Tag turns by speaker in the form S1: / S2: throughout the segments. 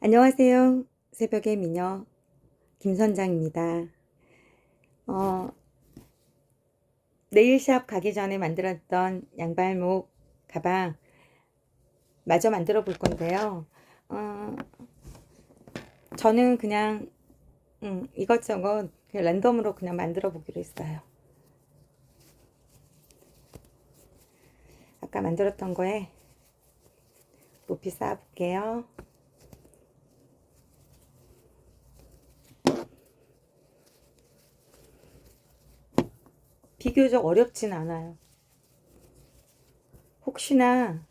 S1: 안녕하세요. 새벽의 미녀 김선장입니다. 어, 네일샵 가기 전에 만들었던 양발목 가방 마저 만들어 볼 건데요. 어, 저는 그냥 음, 이것저것 그냥 랜덤으로 그냥 만들어 보기로 했어요. 아까 만들었던 거에 높이 쌓아볼게요. 비교적 어렵진 않아요. 혹시나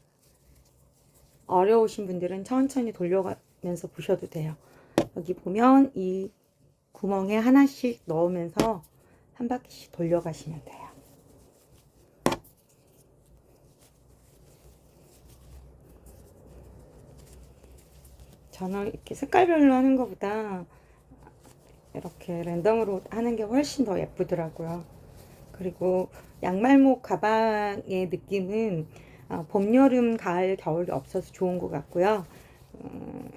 S1: 어려우신 분들은 천천히 돌려가면서 보셔도 돼요. 여기 보면 이 구멍에 하나씩 넣으면서 한 바퀴씩 돌려가시면 돼요. 저는 이렇게 색깔별로 하는 것보다 이렇게 랜덤으로 하는 게 훨씬 더 예쁘더라고요. 그리고 양말목 가방의 느낌은 어, 봄, 여름, 가을, 겨울이 없어서 좋은 것 같고요. 음,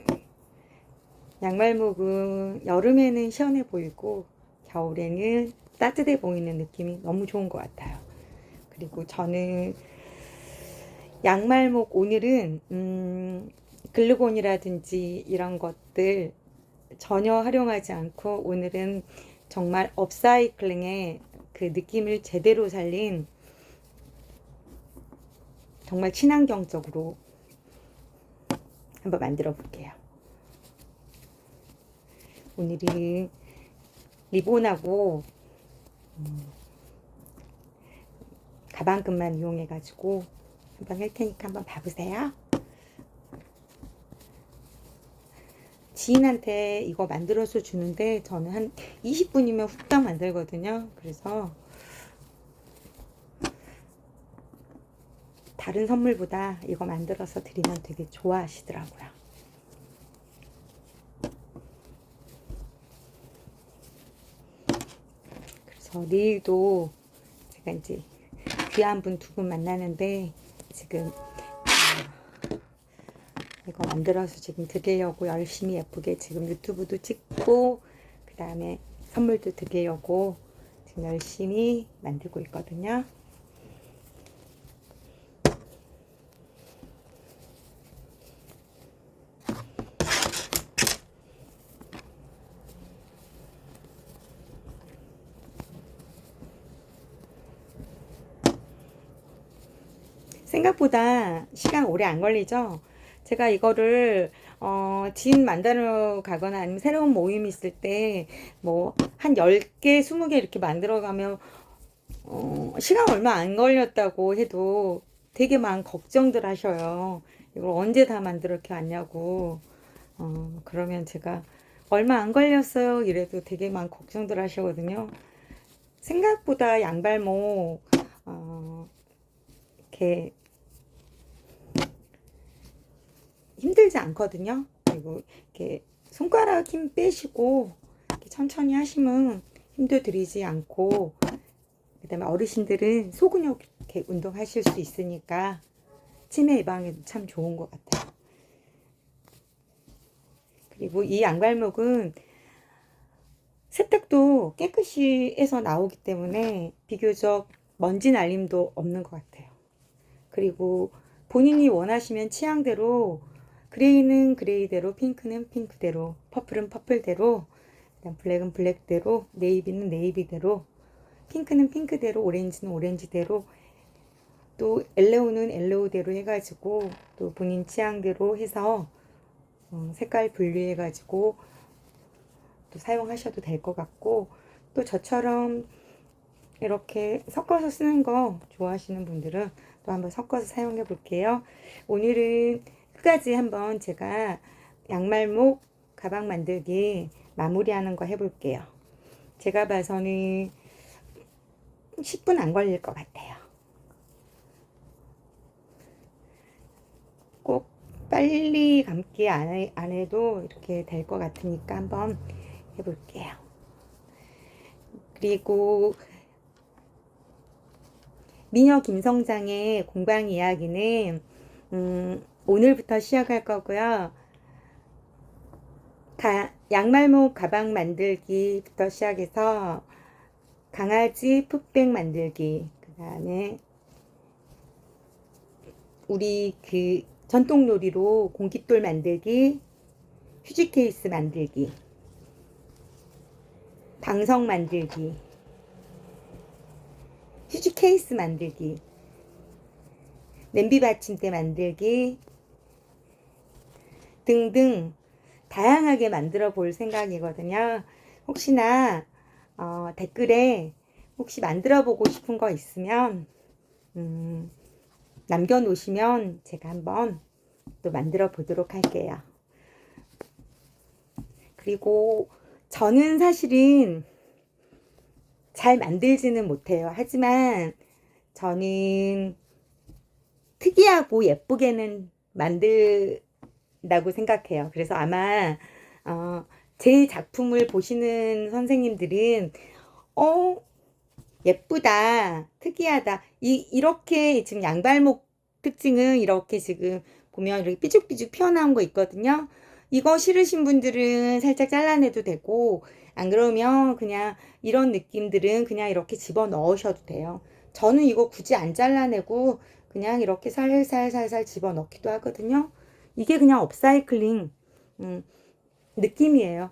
S1: 양말목은 여름에는 시원해 보이고 겨울에는 따뜻해 보이는 느낌이 너무 좋은 것 같아요. 그리고 저는 양말목 오늘은 음, 글루건이라든지 이런 것들 전혀 활용하지 않고 오늘은 정말 업사이클링의 그 느낌을 제대로 살린 정말 친환경적으로 한번 만들어 볼게요. 오늘은 리본하고 음, 가방끈만 이용해 가지고 한번 할 테니까 한번 봐보세요. 지인한테 이거 만들어서 주는데 저는 한 20분이면 후딱 만들거든요. 그래서 다른 선물보다 이거 만들어서 드리면 되게 좋아하시더라고요. 그래서 내일도 제가 이제 귀한 분 두 분 만나는데 지금 어, 이거 만들어서 지금 드리려고 열심히 예쁘게 지금 유튜브도 찍고 그 다음에 선물도 드리려고 지금 열심히 만들고 있거든요. 생각보다 시간 오래 안 걸리죠? 제가 이거를 어, 진 만들어 가거나 아니면 새로운 모임이 있을 때 뭐 한 10개, 20개 이렇게 만들어 가면 어, 시간 얼마 안 걸렸다고 해도 되게 많은 걱정들 하셔요. 이걸 언제 다 만들어 이렇게 왔냐고. 어, 그러면 제가 얼마 안 걸렸어요. 이래도 되게 많은 걱정들 하시거든요. 생각보다 양발목, 어, 이렇게 힘들지 않거든요. 그리고 이렇게 손가락 힘 빼시고 천천히 하시면 힘도 들이지 않고 그다음에 어르신들은 소근육 이렇게 운동하실 수 있으니까 치매 예방에도 참 좋은 것 같아요. 그리고 이 양발목은 세탁도 깨끗이 해서 나오기 때문에 비교적 먼지 날림도 없는 것 같아요. 그리고 본인이 원하시면 취향대로 그레이는 그레이대로, 핑크는 핑크대로, 퍼플은 퍼플대로, 블랙은 블랙대로, 네이비는 네이비대로, 핑크는 핑크대로, 오렌지는 오렌지대로, 또 엘레오는 엘레오대로 해가지고 또 본인 취향대로 해서 어, 색깔 분류해가지고 또 사용하셔도 될 것 같고 또 저처럼 이렇게 섞어서 쓰는 거 좋아하시는 분들은 또 한번 섞어서 사용해 볼게요. 오늘은 끝까지 한번 제가 양말목 가방 만들기 마무리하는 거 해볼게요. 제가 봐서는 10분 안 걸릴 것 같아요. 꼭 빨리 감기 안, 해, 안 해도 이렇게 될 것 같으니까 한번 해볼게요. 그리고 미녀 김성장의 공방 이야기는 음, 오늘부터 시작할 거고요. 다 양말목 가방 만들기부터 시작해서 강아지 풋백 만들기 그 다음에 우리 그 전통 놀이로 공깃돌 만들기 휴지 케이스 만들기 방석 만들기 휴지 케이스 만들기 냄비 받침대 만들기 등등 다양하게 만들어 볼 생각이거든요. 혹시나 어, 댓글에 혹시 만들어 보고 싶은 거 있으면 음, 남겨 놓으시면 제가 한번 또 만들어 보도록 할게요. 그리고 저는 사실은 잘 만들지는 못해요. 하지만 저는 특이하고 예쁘게는 만들 다고 생각해요. 그래서 아마 어, 제 작품을 보시는 선생님들은 어 예쁘다, 특이하다. 이 이렇게 지금 양발목 특징은 이렇게 지금 보면 이렇게 삐죽삐죽 튀어나온 거 있거든요. 이거 싫으신 분들은 살짝 잘라내도 되고 안 그러면 그냥 이런 느낌들은 그냥 이렇게 집어 넣으셔도 돼요. 저는 이거 굳이 안 잘라내고 그냥 이렇게 살살살살 집어 넣기도 하거든요. 이게 그냥 업사이클링 음, 느낌이에요.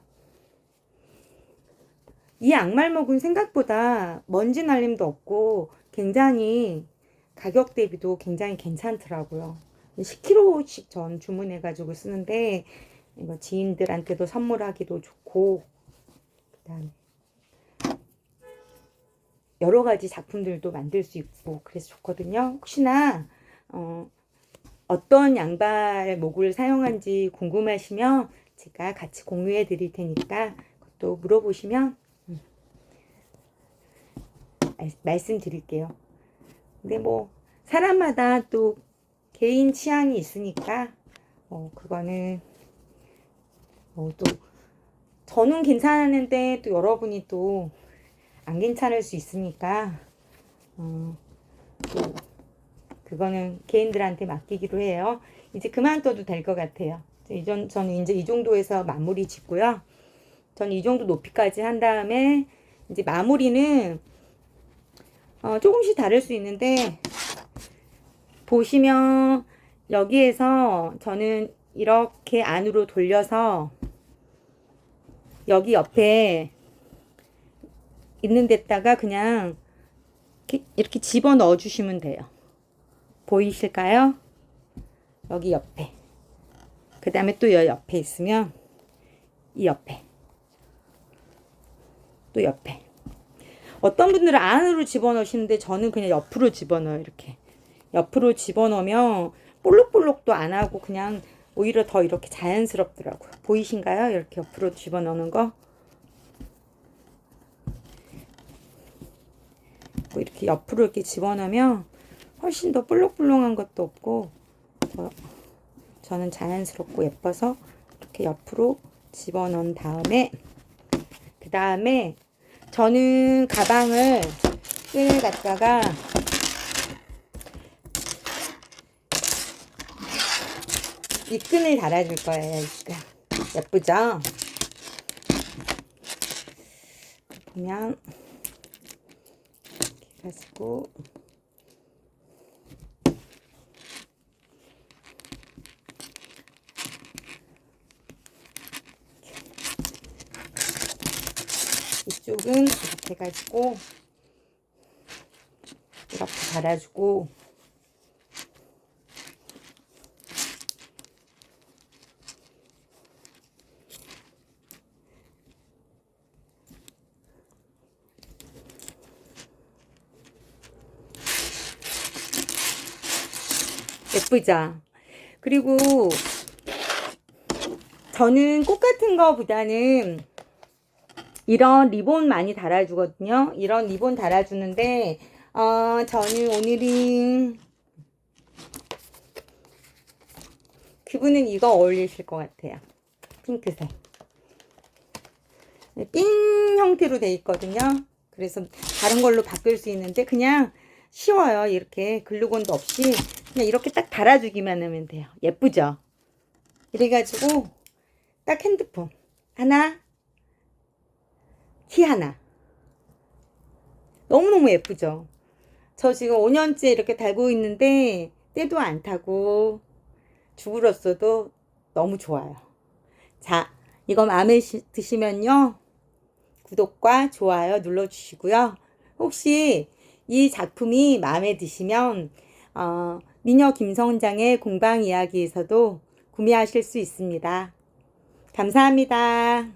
S1: 이 양말목은 생각보다 먼지 날림도 없고 굉장히 가격 대비도 굉장히 괜찮더라고요. 10kg씩 전 주문해가지고 쓰는데 이거 지인들한테도 선물하기도 좋고 그다음에 여러 가지 작품들도 만들 수 있고 그래서 좋거든요. 혹시나 어, 어떤 양발 목을 사용한지 궁금하시면 제가 같이 공유해 드릴 테니까 그것도 물어보시면 음, 말- 말씀드릴게요. 근데 뭐 사람마다 또 개인 취향이 있으니까 어, 그거는 어, 또 저는 괜찮았는데 또 여러분이 또 안 괜찮을 수 있으니까 어, 또 그거는 개인들한테 맡기기로 해요. 이제 그만둬도 될 것 같아요. 이전 저는 이제 이 정도에서 마무리 짓고요. 저는 이 정도 높이까지 한 다음에 이제 마무리는 어, 조금씩 다를 수 있는데 보시면 여기에서 저는 이렇게 안으로 돌려서 여기 옆에 있는 데다가 그냥 이렇게, 집어 넣어 주시면 돼요. 보이실까요? 여기 옆에. 그 다음에 또여 옆에 있으면 이 옆에. 또 옆에. 어떤 분들은 안으로 집어넣으시는데 저는 그냥 옆으로 집어넣어요. 이렇게. 옆으로 집어넣으면 볼록볼록도 안 하고 그냥 오히려 더 이렇게 자연스럽더라고요. 보이신가요? 이렇게 옆으로 집어넣는 거. 뭐 이렇게 옆으로 이렇게 집어넣으면 훨씬 더 볼록볼록한 것도 없고 더 저는 자연스럽고 예뻐서 이렇게 옆으로 집어넣은 다음에 그 다음에 저는 가방을 끈을 갖다가 이 끈을 달아줄 거예요. 이 끈. 예쁘죠? 보면 이렇게 가지고 이쪽은 이렇게 해가지고 이렇게 달아주고 예쁘죠? 그리고 저는 꽃 같은 거보다는 이런 리본 많이 달아주거든요. 이런 리본 달아주는데, 어, 저는 오늘은 그분은 이거 어울리실 것 같아요. 핑크색. 네, 핀 형태로 돼 있거든요. 그래서 다른 걸로 바꿀 수 있는데 그냥 쉬워요. 이렇게 글루건도 없이 그냥 이렇게 딱 달아주기만 하면 돼요. 예쁘죠? 이래가지고 딱 핸드폰 하나, 키 하나. 너무너무 예쁘죠? 저 지금 5년째 이렇게 달고 있는데 때도 안 타고 주부로서도 너무 좋아요. 자, 이거 마음에 시- 드시면요. 구독과 좋아요 눌러주시고요. 혹시 이 작품이 마음에 드시면 어, 미녀 김성장의 공방 이야기에서도 구매하실 수 있습니다. 감사합니다.